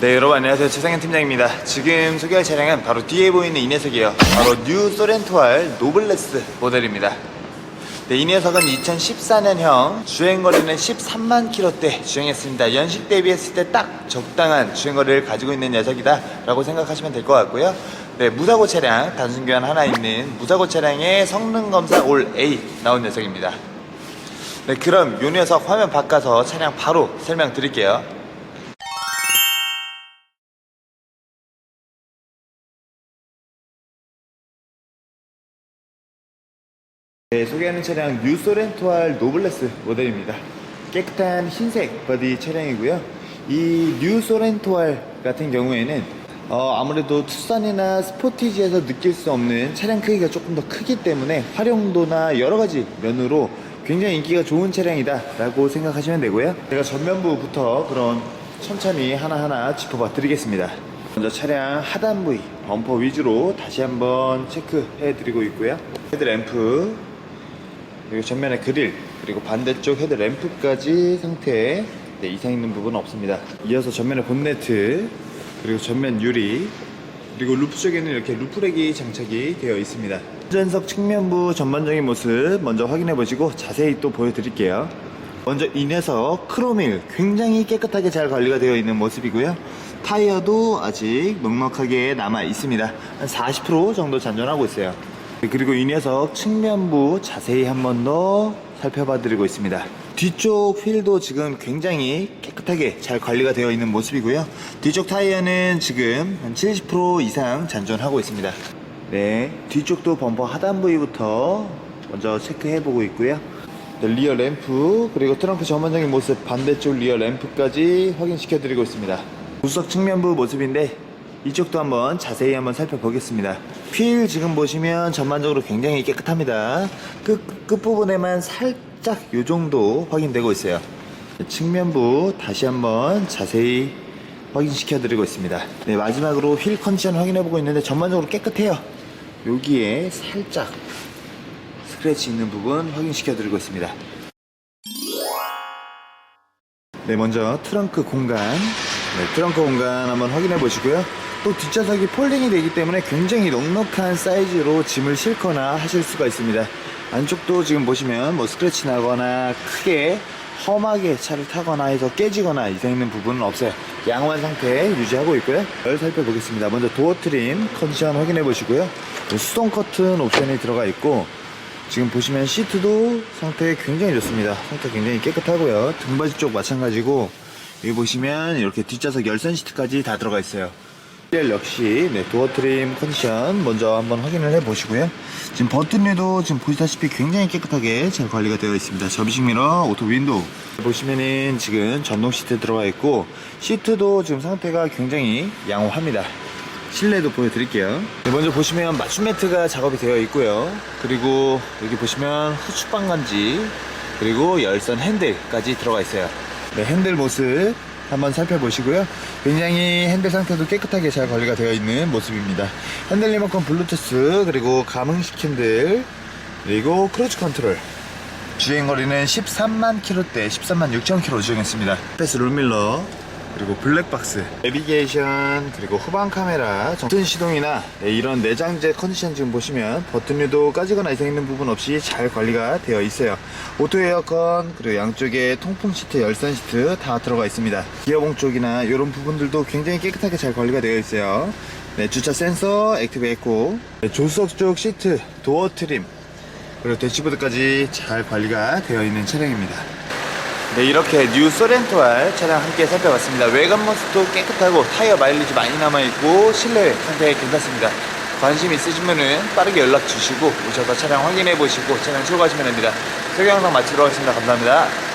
네 여러분 안녕하세요. 최상현 팀장입니다. 지금 소개할 차량은 바로 뒤에 보이는 이 녀석이에요. 바로 뉴 소렌토알 노블레스 모델입니다. 네, 이 녀석은 2014년형 주행거리는 13만 킬로대 주행했습니다. 연식 대비했을 때 딱 적당한 주행거리를 가지고 있는 녀석이다 라고 생각하시면 될 것 같고요. 네, 무사고 차량 단순 교환 하나 있는 무사고 차량의 성능 검사 올 A 나온 녀석입니다. 네 그럼 요 녀석 화면 바꿔서 차량 바로 설명드릴게요 네, 소개하는 차량 뉴 소렌토알 노블레스 모델입니다. 깨끗한 흰색 바디 차량이고요. 이 뉴 소렌토알 같은 경우에는 어, 아무래도 투싼이나 스포티지에서 느낄 수 없는 차량 크기가 조금 더 크기 때문에 활용도나 여러 가지 면으로 굉장히 인기가 좋은 차량이다 라고 생각하시면 되고요. 제가 전면부부터 그런 천천히 하나하나 짚어봐 드리겠습니다. 먼저 차량 하단 부위 범퍼 위주로 다시 한번 체크해 드리고 있고요. 헤드램프 그리고 전면에 그릴 그리고 반대쪽 헤드 램프까지 상태에 네, 이상 있는 부분은 없습니다. 이어서 전면에 본네트 그리고 전면 유리 그리고 루프 쪽에는 이렇게 루프렉이 장착이 되어 있습니다. 운전석 측면부 전반적인 모습 먼저 확인해 보시고 자세히 또 보여드릴게요. 먼저 이 녀석 크로밀 굉장히 깨끗하게 잘 관리가 되어 있는 모습이고요. 타이어도 아직 넉넉하게 남아 있습니다. 한 40% 정도 잔존하고 있어요. 네, 그리고 이 녀석 측면부 자세히 한 번 더 살펴봐 드리고 있습니다. 뒤쪽 휠도 지금 굉장히 깨끗하게 잘 관리가 되어 있는 모습이고요. 뒤쪽 타이어는 지금 한 70% 이상 잔존하고 있습니다. 네, 뒤쪽도 범퍼 하단 부위부터 먼저 체크해 보고 있고요. 네, 리어 램프 그리고 트렁크 전반적인 모습 반대쪽 리어 램프까지 확인시켜 드리고 있습니다. 우석 측면부 모습인데 이쪽도 한번 자세히 한번 살펴보겠습니다. 휠 지금 보시면 전반적으로 굉장히 깨끗합니다. 끝, 끝부분에만 살짝 요 정도 확인되고 있어요. 측면부 다시 한번 자세히 확인시켜 드리고 있습니다. 네, 마지막으로 휠 컨디션 확인해 보고 있는데 전반적으로 깨끗해요. 여기에 살짝 스크래치 있는 부분 확인시켜 드리고 있습니다. 네, 먼저 트렁크 공간. 네, 트렁크 공간 한번 확인해 보시고요. 또 뒷좌석이 폴딩이 되기 때문에 굉장히 넉넉한 사이즈로 짐을 싣거나 하실 수가 있습니다. 안쪽도 지금 보시면 뭐 스크래치 나거나 크게 험하게 차를 타거나 해서 깨지거나 이상 있는 부분은 없어요. 양호한 상태 유지하고 있고요. 열 살펴보겠습니다. 먼저 도어 트림 컨디션 확인해 보시고요. 수동 커튼 옵션이 들어가 있고 지금 보시면 시트도 상태 굉장히 좋습니다. 상태 굉장히 깨끗하고요. 등받이 쪽 마찬가지고 여기 보시면 이렇게 뒷좌석 열선 시트까지 다 들어가 있어요. 실 역시 네, 도어 트림 컨디션 먼저 한번 확인을 해 보시고요. 지금 버튼류도 지금 보시다시피 굉장히 깨끗하게 잘 관리가 되어 있습니다. 접이식 미러, 오토 윈도우 보시면은 지금 전동 시트 들어가 있고 시트도 지금 상태가 굉장히 양호합니다. 실내도 보여드릴게요. 네, 먼저 보시면 맞춤 매트가 작업이 되어 있고요. 그리고 여기 보시면 후추 방 간지 그리고 열선 핸들까지 들어가 있어요. 네, 핸들 모습 한번 살펴보시고요. 굉장히 핸들 상태도 깨끗하게 잘 관리가 되어 있는 모습입니다. 핸들 리모컨 블루투스 그리고 감응식 핸들 그리고 크루즈 컨트롤 주행거리는 13만 킬로대 13만 6천 킬로 주행했습니다. 패스 룰밀러 그리고 블랙박스, 내비게이션, 그리고 후방 카메라, 버튼 시동이나 네, 이런 내장재 컨디션 지금 보시면 버튼류도 까지거나 이상 있는 부분 없이 잘 관리가 되어 있어요. 오토 에어컨, 그리고 양쪽에 통풍 시트, 열선 시트 다 들어가 있습니다. 기어봉 쪽이나 이런 부분들도 굉장히 깨끗하게 잘 관리가 되어 있어요. 네, 주차 센서, 액티브 에코, 네, 조수석 쪽 시트, 도어 트림, 그리고 대시보드까지 잘 관리가 되어 있는 차량입니다. 네, 이렇게 뉴 소렌토알 차량 함께 살펴봤습니다. 외관 모습도 깨끗하고 타이어 마일리지 많이 남아있고 실내 상태 괜찮습니다. 관심 있으시면은 빠르게 연락 주시고 오셔서 차량 확인해 보시고 차량 출고하시면 됩니다. 소개 영상 마치도록 하겠습니다. 감사합니다.